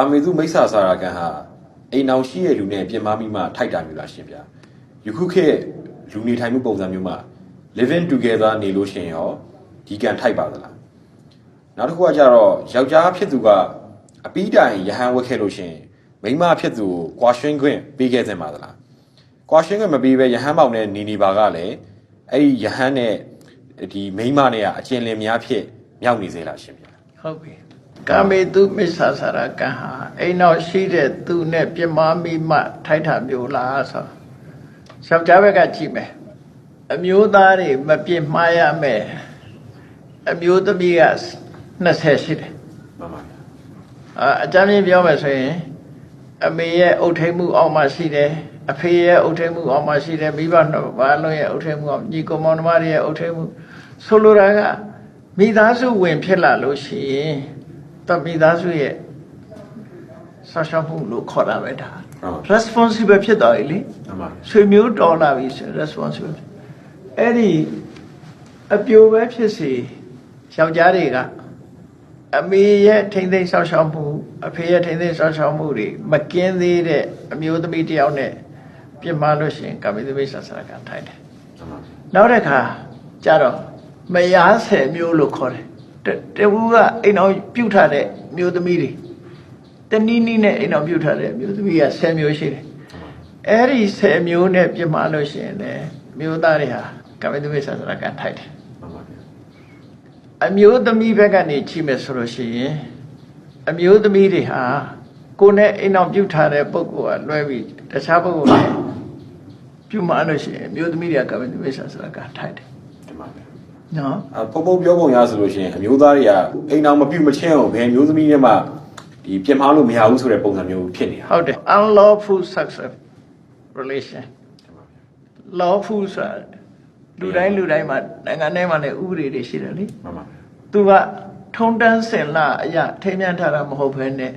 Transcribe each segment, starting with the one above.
ကာမေသူမိစ္ဆာစာရာကန်ဟာအိမ်အောင်ရှိရဲ့လူနဲ့ပြင်မာမိမှထိုက်တာမျိုးလားရှင်ဗျာယခုခေတ်လူနေထိုင်မှုပုံစံမျိုးမှာ living together နေလို့ရှင်ရောဒီကန်ထိုက်ပါသလားနောက်တစ်ခုကကြတော့ယောက်ျားဖြစ်သူကအပီးတိုင်ရဟန်းဝက်ခဲ့လို့ရှင်မိန်းမဖြစ်သူကိုကွာရှင်းခွင့်ပေးခဲ့စင်ပါသလားကွာရှင်းခွင့်မပေးဘဲရဟန်းပေါင်နဲ့နေနေပါကလည်းအဲ့ဒီရဟန်းနဲ့ဒီမိန်းမနဲ့ကအကျဉ်လင်များဖြစ်မြောက်နေစေလားရှင်ဗျာဟုတ်ပြီ ကာမေတုမစ္ဆာစာရကံဟာအိမ်နောက်ရှိတဲ့သူနဲ့ပြမမိမှထိုက်တာမျိုးလားဆိုယောက်ျားဘက်ကကြည့်မယ်အမျိုးသားတွေမပြစ်မှားရမယ်အမျိုးသမီးက20ရှိတယ်မှန်ပါဗျာအာအကြမ်းပြပြောမယ်ဆိုရင်အမေရဲ့အုတ်ထိန်မှုအောက်မှာရှိတယ်အဖေရဲ့အုတ်ထိန်မှုအောက်မှာရှိတယ်မိဘနှစ်ပါးလုံးရဲ့အုတ်ထိန်မှုအောက်ညီကောင်မောင်နှမတွေရဲ့အုတ်ထိန်မှုဆိုလိုတာကမိသားစုဝင်ဖြစ်လာလို့ရှိရင် တမိသားစုရဲ့ဆောက်ရှောက်မှုလို့ခေါ်တာပဲဒါဟုတ် responsible ဖြစ်သွားပြီလေမှန်ပါဗျာဆွေမျိုးတော်လာပြီဆို responsible အဲ့ဒီအပြိုပဲဖြစ်စီယောက်ျားတွေကအမေရဲ့ထိမ့်သိမ်းဆောက်ရှောက်မှုအဖေရဲ့ထိမ့်သိမ်းဆောက်ရှောက်မှုတွေမကင်းသေးတဲ့အမျိုးသမီးတစ်ယောက်နဲ့ပြစ်မှားလို့ရှိရင်ကာမိသမိတ်ဆာဆရာကထိုင်တယ်မှန်ပါဗျာနောက်တစ်ခါကြတော့မယားဆယ်မျိုးလို့ခေါ်တယ် တတဝူကအိမ်အောင်ပြုတ်ထားတဲ့မျိုးသမီးတွေတနည်းနည်းနဲ့အိမ်အောင်ပြုတ်ထားတဲ့မျိုးသမီးကဆယ်မျိုးရှိတယ်အဲ့ဒီဆယ်မျိုးနဲ့ပြစ်မှားလို့ရှိရင်လည်းမျိုးသားတွေဟာကာမိသမိတ်ဆာဆရာကထိုင်တယ်မှန်ပါဗျာအမျိုးသမီးဘက်ကနေကြည့်မယ်ဆိုလို့ရှိရင်အမျိုးသမီးတွေဟာကိုယ်နဲ့အိမ်အောင်ပြုတ်ထားတဲ့ပုံကောလွဲပြီးတခြားပုံကောနဲ့ပြုမှားလို့ရှိရင်အမျိုးသမီးတွေကကာမိသမိတ်ဆာဆရာကထိုင်တယ် တင်ပါဗျာနော်အဖုံဖုံပြောပုံရဆိုလို့ရှိရင်အမျိုးသားတွေကအိမ်အောင်မပြုတ်မချင်းအောင်ဘယ်မျိုးသမီးနဲ့မှဒီပြင်မာလို့မရဘူးဆိုတဲ့ပုံစံမျိုးဖြစ်နေတာဟုတ်တယ် unlawful sex relation တင်ပါဗျာ lawful ဆိုတာလူတိုင်းလူတိုင်းမှာနိုင်ငံထဲမှာလည်းဥပဒေတွေရှိတယ်လေမှန်ပါဗျာသူကထုံတန်းစင်လာအရာထိမ်းမြန်းထားတာမဟုတ်ဘဲနဲ့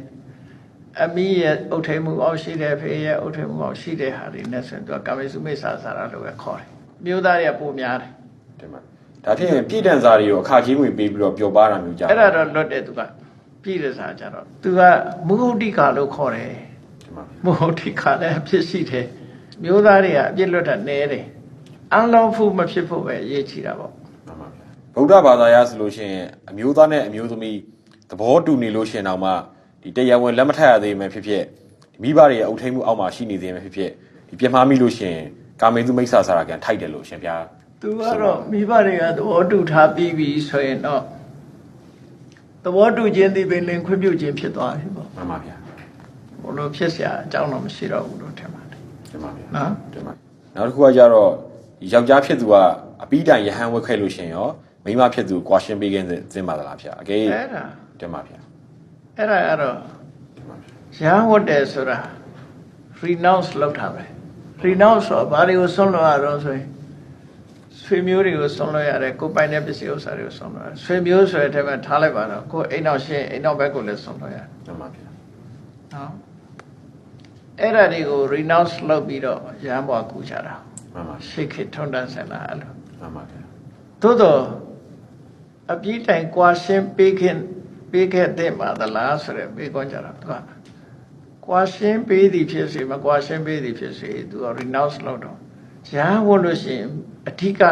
အမိရဲ့အုတ်ထိန်မှုအောက်ရှိတဲ့ဖေရဲ့အုတ်ထိန်မှုအောက်ရှိတဲ့ဟာတွေနဲ့ဆိုရင်သူကကာမေစုမိစ္ဆာစာရလို့ပဲခေါ်တယ်မြို့သားတွေကပုံများတယ်တင်ပါ ဒါထက်ရင်ပြည်တန်စာတွေရောအခါကြီးငွေပေးပြီးတော့ပျော်ပါတာမျိုးကြအဲ့ဒါတော့လွတ်တယ်သူကပြည်တဲ့စာကြတော့သူကမုဟုတ်တိကာလို့ခေါ်တယ်တင်ပါဗျာမဟုတ်ဒီခါလည်းအဖြစ်ရှိတယ်မျိုးသားတွေကအပြစ်လွတ်တာနဲတယ်အန်လောဖူမဖြစ်ဖို့ပဲအရေးကြီးတာပေါ့မှန်ပါဗျာဗုဒ္ဓဘာသာရဆိုလို့ရှိရင်အမျိုးသားနဲ့အမျိုးသမီးသဘောတူနေလို့ရှိရင်တော့မှဒီတရားဝင်လက်မထပ်ရသေးမှဖြစ်ဖြစ်ဒီမိဘတွေရဲ့အုပ်ထိန်မှုအောက်မှာရှိနေသေးမှဖြစ်ဖြစ်ဒီပြင်မာမိလို့ရှိရင်ကာမေသူမိစ္ဆာစာရာကန်ထိုက်တယ်လို့ရှင်ဗျာ သူကတော့မိဘတွေကသဘောတူထားပြီးပြီဆိုရင်တော့သဘောတူခြင်းဒီပင်လင်ခွင့်ပြုခြင်းဖြစ်သွားပြီပေါ့ မှန်ပါဗျာ ဘလို့ဖြစ်เสียအကြောင်းတော့မရှိတော့ဘူးလို့ထင်ပါတယ် တင်ပါဗျာ နော် တင်ပါနောက်တစ်ခုကကြတော့ဒီယောက်ျားဖြစ်သူကအပီးတိုင်ရဟန်းဝက်ခဲ့လို့ရှိရင်ရောမိန်းမဖြစ်သူကွာရှင်းပေးခြင်းသင်ပါသလားဗျာအကေ အဲ့ဒါ တင်ပါဗျာ အဲ့ဒါကတော့ တင်ပါဗျာ ရဟန်းဝတ်တယ်ဆိုတာ renounce လုပ်တာပဲ renounce ဆိုတာဘာတွေကိုဆွန့်လွတ်ရတော့ဆိုရင် ဆွေမျိုးတွေကိုဆွန့်လွတ်ရတယ်ကိုယ်ပိုင်တဲ့ပစ္စည်းဥစ္စာတွေကိုဆွန့်လွတ်ရတယ်ဆွေမျိုးဆိုတဲ့အထက်မှာထားလိုက်ပါတော့ကိုယ်အိမ်နောက်ရှင်းအိမ်နောက်ဘက်ကိုလည်းဆွန့်လွတ်ရတယ်တင်ပါဗျာနော်အဲ့ဒါတွေကို renounce လုပ်ပြီးတော့ရဟန်းဘွားကူကြတာမှန်ပါရှိခေထုံတန်းဆင်လာအဲ့လိုမှန်ပါဗျာသို့တော့အပြည့်တိုင်ကွာရှင်းပေးခင်ပေးခဲ့တဲ့မှာသလားဆိုရယ်ပေးကောင်းကြတာသူကကွာရှင်းပေးသည်ဖြစ်စေမကွာရှင်းပေးသည်ဖြစ်စေသူက renounce လုပ်တော့ ရဟန်းဝတ်လို့ရှိရင်အဓိကက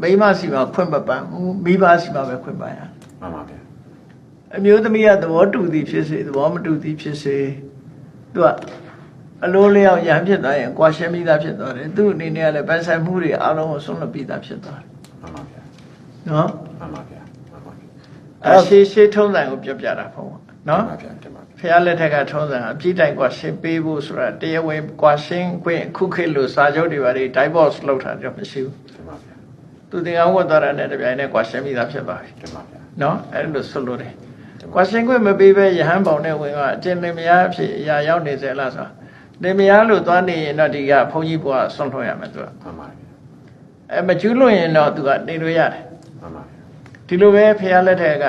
မိန်းမစီမှာခွင့်မပန်းဘူးမိဘစီမှာပဲခွင့်ပန်းရမှန်ပါဗျာအမျိုးသမီးကသဘောတူသည်ဖြစ်စေသဘောမတူသည်ဖြစ်စေသူကအလိုလျောက်ရဟန်းဖြစ်သွားရင်ကွာရှင်းပြီးသားဖြစ်သွားတယ်သူ့အနေနဲ့ကလည်းပန်းဆိုင်မှုတွေအလုံးကိုဆုံးလွတ်ပြီးသားဖြစ်သွားတယ်မှန်ပါဗျာနော်မှန်ပါဗျာမှန်ပါဗျာအဲရှေးရှေးထုံးစံကိုပြောပြတာပေါ့ နော်တင်ပါဗျာတင်ပါဗျာဖះလက်ထက်ကထုံးစံအပြည့်တိုင်ကွာရှင်းပေးဖို့ဆိုတာတရားဝင်ကွာရှင်းခွင့်ခုခေတ်လို့စာချုပ်တွေပါတွေ divorce လုပ်တာတော့မရှိဘူးတင်ပါဗျာသူတင်အောင်ဝတ်သွားတာနဲ့တပြိုင်နက်ကွာရှင်းပြီးသားဖြစ်သွားပြီတင်ပါဗျာနော်အဲ့လိုဆွလို့တယ်ကွာရှင်းခွင့်မပေးပဲယဟန်ပေါင်နဲ့ဝင်ကအကျဉ်းလင်မယားအဖြစ်အရာရောက်နေစေလားဆိုတာလင်မယားလို့သွားနေရင်တော့ဒီကဘုန်းကြီးဘုရားဆွန့်ထွန်းရမယ်သူကမှန်ပါဗျာအဲမကျူးလွန်ရင်တော့သူကနေလို့ရတယ်မှန်ပါဗျာဒီလိုပဲဖះလက်ထက်က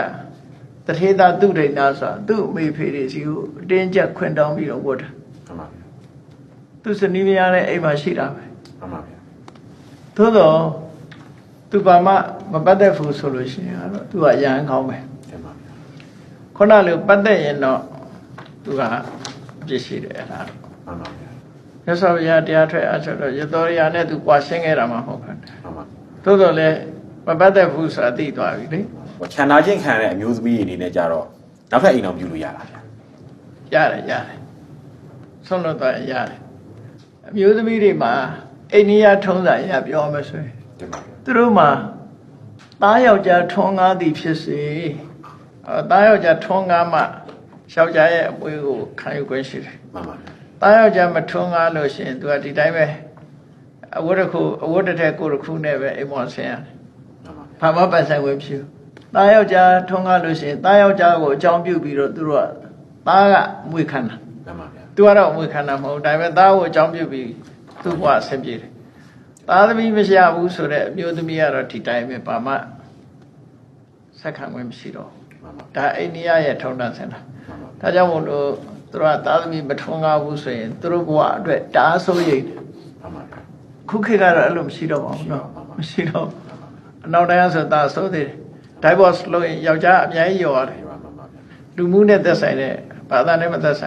တထေသာသူဒိဏဆိုတာသူ့အမေဖေတွေစီကိုအတင်းကျပ်ခွင့်တောင်းပြီးတော့ဝတ်တာမှန်ပါဗျာသူစနီးမယားလည်းအိမ်မှာရှိတာပဲမှန်ပါဗျာသို့တော့သူဘာမှမပတ်သက်ဘူးဆိုလို့ရှိရင်အဲ့တော့သူကရဟန်းကောင်းပဲတင်ပါဗျာခုနလိုပတ်သက်ရင်တော့သူကအပြစ်ရှိတယ်အဲ့ဒါတော့မှန်ပါဗျာမြတ်စွာဘုရားတရားထွက်အချက်တော့ရတော်ရနဲ့သူကွာရှင်းခဲ့တာမှမဟုတ်ဘူးမှန်ပါသို့တော်လည်းမပတ်သက်ဘူးဆိုတာသိသွားပြီလေဟို ခြံနာချင်းခံရတဲ့အမျိုးသမီးအနေနဲ့ကြတော့နောက်ထပ်အိမ်အောင်ပြုလို့ရတာဗျာရတယ်ရတယ်ဆုံးလို့တော့ရတယ်အမျိုးသမီးတွေမှာအိန္ဒိယထုံးစံအရပြောမယ်ဆိုရင်တင်ပါဗျာသူတို့မှာသားယောက်ျားထွန်းကားသည်ဖြစ်စေအဲသားယောက်ျားထွန်းကားမှယောက်ျားရဲ့အပွေးကိုခံယူခွင့်ရှိတယ်မှန်ပါဗျာသားယောက်ျားမထွန်းကားလို့ရှိရင်သူကဒီတိုင်းပဲအဝတ်တစ်ခုအဝတ်တစ်ထည်ကိုယ်တစ်ခုနဲ့ပဲအိမ်ပေါ်ဆင်းရတယ်မှန်ပါဗျာဘာမှပတ်ဆိုင်ဝင်ဖြစ်ဘူး သားယောက်ျားထွန်းကားလို့ရှိရင်သားယောက်ျားကိုအကြောင်းပြုပြီးတော့သူတို့ကသားကအမွေခံတာ မှန်ပါဗျာ သူကတော့အမွေခံတာမဟုတ်ဘူးဒါပေမဲ့သားကိုအကြောင်းပြုပြီးသူ့ဘဝဆင်ပြေတယ်သားသမီးမရှိဘူးဆိုတော့အမျိုးသမီးကတော့ဒီတိုင်းပဲဘာမှဆက်ခံဝင်မရှိတော့ဘူး မှန်ပါ ဒါအိန္ဒိယရဲ့ထုံးတမ်းစင်တာ မှန်ပါ ဒါကြောင့်မို့လို့သူတို့ကသားသမီးမထွန်းကားဘူးဆိုရင်သူတို့ဘဝအတွက်တအားဆိုးရိမ်တယ် မှန်ပါဗျာ ခုခေတ်ကတော့အဲ့လိုမရှိတော့ပါဘူးเนาะမရှိတော့ဘူးအနောက်တိုင်းကဆိုဒါဆိုးသေးတယ် divorce လုပ်ရင်ယောက်ျားအများကြီးရောရတယ်မှန်ပါဗျာလူမှုနဲ့သက်ဆိုင်တဲ့ဘာသာနဲ့မသက်ဆိုင်